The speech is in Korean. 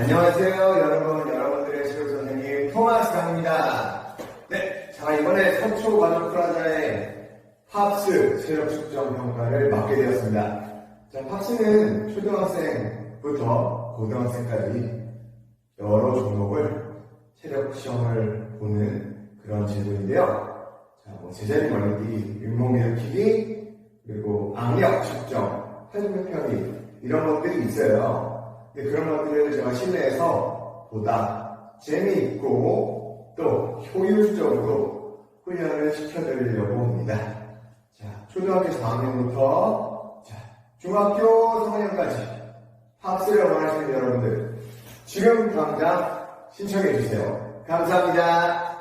안녕하세요, 여러분. 여러분들의 시골 선생님 토마스 강입니다. 네, 자 이번에 서초 가족 프라자의 팝스 체력 측정 평가를 맡게 되었습니다. 자, 팝스는 초등학생부터 고등학생까지 여러 종목을 체력 시험을 보는 그런 제도인데요. 자, 뭐 제자리 멀기, 윗몸 일으키기, 그리고 악력 측정, 체중 편이 이런 것들이 있어요. 근데 그런 것들을 제가 실내에서 보다 재미있고 또 효율적으로 훈련을 시켜드리려고 합니다. 자, 초등학교 4학년부터 자, 중학교 3학년까지 팝스를 원하시는 여러분들 지금 당장 신청해 주세요. 감사합니다.